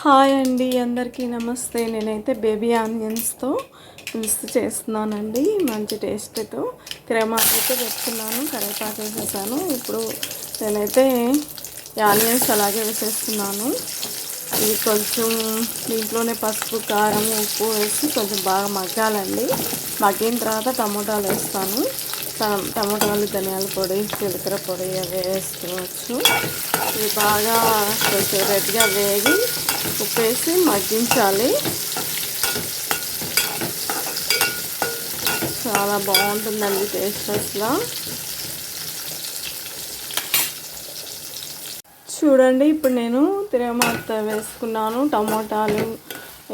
Hi అండి అందరికీ నమస్తే. నేనైతే బేబీ ఆనియన్స్తో పులుసు చేస్తున్నానండి మంచి టేస్ట్తో. తిరగమాత అయితే పెట్టుకున్నాను కరివేపాకు వేసేసాను. ఇప్పుడు నేనైతే ఆనియన్స్ అలాగే వేసేస్తున్నాను. ఇది కొంచెం దీంట్లోనే పసుపు కారం ఉప్పు వేసి కొంచెం బాగా మగ్గాలండి. మగ్గిన తర్వాత టమోటాలు వేస్తాను. ట- టమోటాలు ధనియాల పొడి జీలకర్ర పొడి అవి వేసుకోవచ్చు. ఇవి బాగా కొంచెం రెడ్గా వేగి ఉప్పేసి మగ్గించాలి చాలా బాగుంటుందండి టేస్ట్ అసలు చూడండి ఇప్పుడు నేను తిరగమాత వేసుకున్నాను టమోటాలు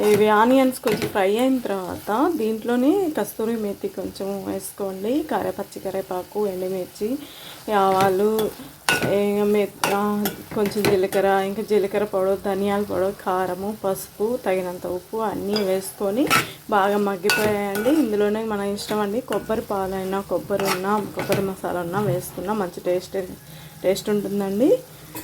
ఇవి ఆనియన్స్ కొంచెం ఫ్రై అయిన తర్వాత దీంట్లోనే కస్తూరి మెత్తి కొంచెం వేసుకోండి కరే పచ్చి కరేపాకు ఎండుమిర్చి ఆవాలు కొంచెం జీలకర్ర ఇంకా జీలకర్ర పౌడర్ ధనియాల పౌడర్ కారము పసుపు తగినంత ఉప్పు అన్నీ వేసుకొని బాగా మగ్గిపోయాయండి. ఇందులోనే మన ఇష్టం అండి కొబ్బరి పాలైనా కొబ్బరి ఉన్నా కొబ్బరి మసాలా ఉన్నా వేసుకున్నా మంచి టేస్ట్ టేస్ట్ ఉంటుందండి.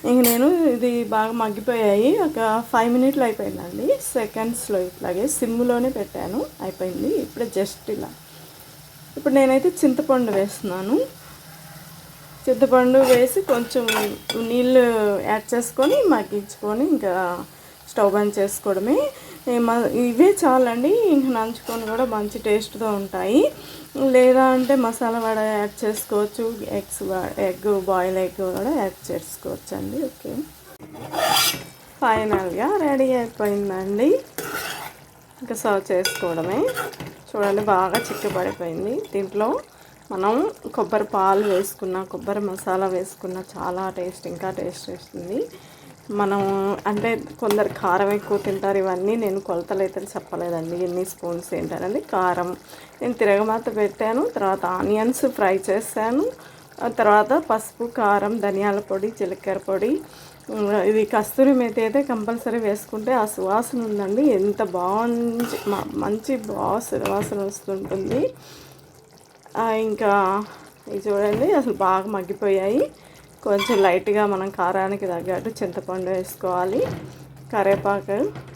ఇంక నేను ఇది బాగా మగ్గిపోయాయి. ఒక ఫైవ్ మినిట్లు అయిపోయిందండి. సెకండ్స్లో ఇట్లాగే సిమ్లోనే పెట్టాను. అయిపోయింది. ఇప్పుడే జస్ట్ ఇలా. ఇప్పుడు నేనైతే చింతపండు వేస్తున్నాను. చింతపండు వేసి కొంచెం నీళ్ళు యాడ్ చేసుకొని మగ్గించుకొని ఇంకా స్టవ్ బంద్ చేసుకోవడమే. ఇవే చాలండి. ఇంకా నంచుకొని కూడా మంచి టేస్ట్తో ఉంటాయి. లేదా అంటే మసాలా వడ యాడ్ చేసుకోవచ్చు. ఎగ్స్ ఎగ్ బాయిల్ ఎగ్ కూడా యాడ్ చేసుకోవచ్చు అండి ఓకే. ఫైనల్గా రెడీ అయిపోయిందండి. ఇంకా సర్వ్ చేసుకోవడమే. చూడండి బాగా చిక్కబడిపోయింది దీంట్లో. మనం కొబ్బరి పాలు వేసుకున్న కొబ్బరి మసాలా వేసుకున్న చాలా టేస్ట్ ఇంకా టేస్ట్ వస్తుంది మనం అంటే కొందరు కారం ఎక్కువ తింటారు ఇవన్నీ నేను కొలతలు అయితే చెప్పలేదండి. ఎన్ని స్పూన్స్ ఏంటనేది కారం. నేను తిరగమాత పెట్టాను తర్వాత ఆనియన్స్ ఫ్రై చేశాను తర్వాత పసుపు కారం ధనియాల పొడి జీలకర్ర పొడి ఇది కస్తూరి మేతి అయితే కంపల్సరీ వేసుకుంటే ఆ సువాసన ఉందండి. ఎంత బాగుంది మంచి బాగా సువాసన వస్తుంటుంది. ఇంకా ఇది చూడండి అసలు బాగా మగ్గిపోయాయి. కొంచెం లైట్గా మనం కారానికి తగ్గట్టు చింతపండు వేసుకోవాలి. కరివేపాకు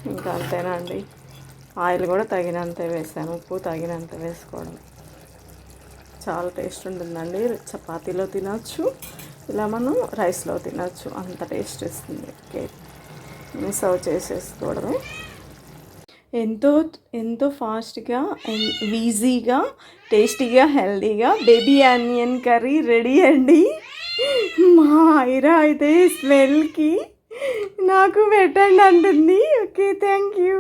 ఇంకా అంతేనండి ఆయిల్ కూడా తగినంత వేసాను ఉప్పు తగినంత వేసుకోవడం. చాలా టేస్ట్ ఉంటుందండి. చపాతీలో తినచ్చు ఇలా మనం రైస్లో తినచ్చు. అంత టేస్ట్ ఇస్తుంది కేక్. సర్వ్ చేసేసుకోవడమే. ఎంతో ఎంతో ఫాస్ట్గా ఈజీగా టేస్టీగా హెల్దీగా బేబీ ఆనియన్ కర్రీ రెడీ అండి. మా ఐరా అయితే స్మెల్కి నాకు పెట్టండి అంటుంది. Okay thank you.